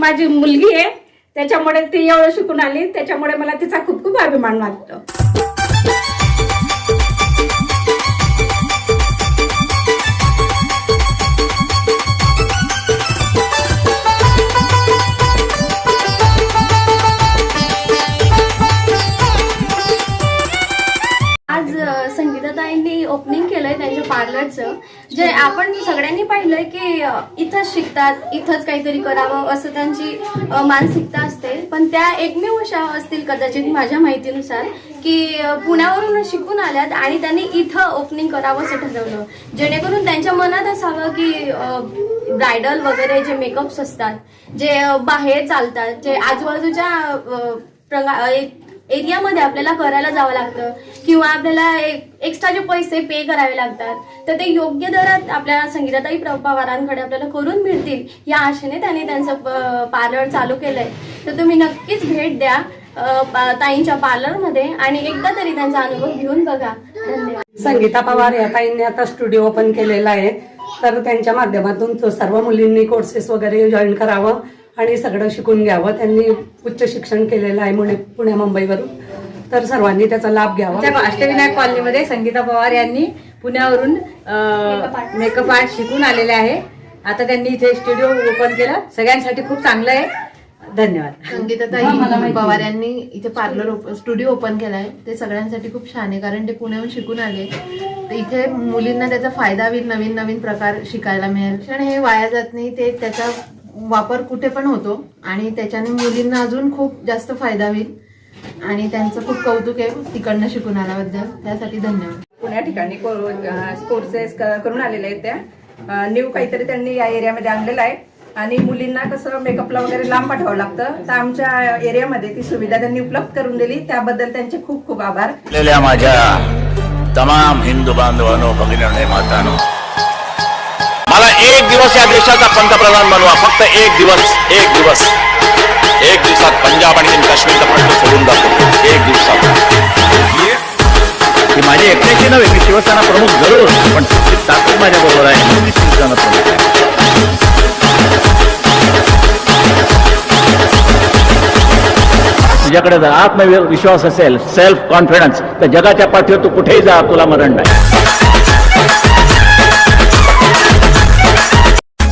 माझी मुलगी आहे. त्याच्यामुळे ती एवढं शिकून आली. त्याच्यामुळे मला तिचा खूप खूप अभिमान वाटतो. संगीताताईंनी ओपनिंग केलंय त्यांच्या पार्लरचं जे आपण सगळ्यांनी पाहिलंय की इथंच शिकतात इथंच काहीतरी करावं असं त्यांची मानसिकता असते. पण त्या एकमेव अशा असतील कदाचित माझ्या माहितीनुसार की पुण्यावरून शिकून आल्यात आणि त्यांनी इथं ओपनिंग करावं असं ठरवलं. जेणेकरून त्यांच्या मनात असावं की ब्रायडल वगैरे जे मेकअप्स असतात जे बाहेर चालतात जे आजूबाजूच्या प्रगा एरियामध्ये आपल्याला करायला जावं लागतं. किंवा आपल्याला एक्स्ट्रा जे पैसे पे करावे लागतात तर ते योग्य दरात आपल्या संगीताताई पवारांकडे आपल्याला करून मिळतील या आशेने त्यांनी त्यांचं पार्लर चालू केलंय. तर तुम्ही नक्कीच भेट द्या ताईंच्या पार्लरमध्ये आणि एकदा तरी त्यांचा अनुभव घेऊन बघा. धन्यवाद. संगीता पवार या ताईंनी आता स्टुडिओ ओपन केलेला आहे. तर त्यांच्या माध्यमातून सर्व मुलींनी कोर्सेस वगैरे जॉईन करावं. आणि सगळं शिकून घ्यावं. त्यांनी उच्च शिक्षण केलेलं आहे पुणे पुणे मुंबईवरून. तर सर्वांनी त्याचा लाभ घ्यावा. आमच्या अष्टविनायक कॉलनीमध्ये संगीता पवार यांनी पुण्यावरून मेकअप आर्ट शिकून आलेले आहे. आता त्यांनी इथे स्टुडिओ ओपन केलं. सगळ्यांसाठी खूप चांगलं आहे. धन्यवाद. संगीताताई पवार यांनी इथे पार्लर स्टुडिओ ओपन केलाय ते सगळ्यांसाठी खूप छान आहे कारण ते पुण्याहून शिकून आले. तर इथे मुलींना त्याचा फायदा होईल नवीन नवीन प्रकार शिकायला मिळेल. शिक्षण हे वाया जात नाही ते त्याचा वापर कुठे पण होतो आणि त्याच्याने मुलींना अजून खूप जास्त फायदा होईल आणि त्यांचं खूप कौतुक आहे तिकडनं शिकून आल्याबद्दल त्यासाठी धन्यवाद पुण्या ठिकाणी कोर्सेस करून आलेले आहेत त्या न्यू काहीतरी त्यांनी या एरियामध्ये आणलेलं आहे आणि मुलींना कसं मेकअपला वगैरे लांब पाठवावं लागतं तर आमच्या एरियामध्ये ती सुविधा त्यांनी उपलब्ध करून दिली त्याबद्दल त्यांचे खूप खूप आभार माझ्या तमाम हिंदू बांधवांनो भगिनी मातानो मला एक दिवस या देशाचा पंतप्रधान बनवा. फक्त एक दिवस एक दिवस. एक दिवसात पंजाब आणि काश्मीरचा प्रश्न सोडून जातो. एक दिवसात. ही माझी एकट्याची नव्हे मी शिवसेना प्रमुख जरूर. पण ताकद माझ्या बरोबर आहे. मी शिवसेना प्रमुख आहे. तुझ्याकडे जर आत्मविश्वास असेल सेल्फ कॉन्फिडन्स तर जगाच्या पाठीवर तू कुठेही जा तुला मरण नाही.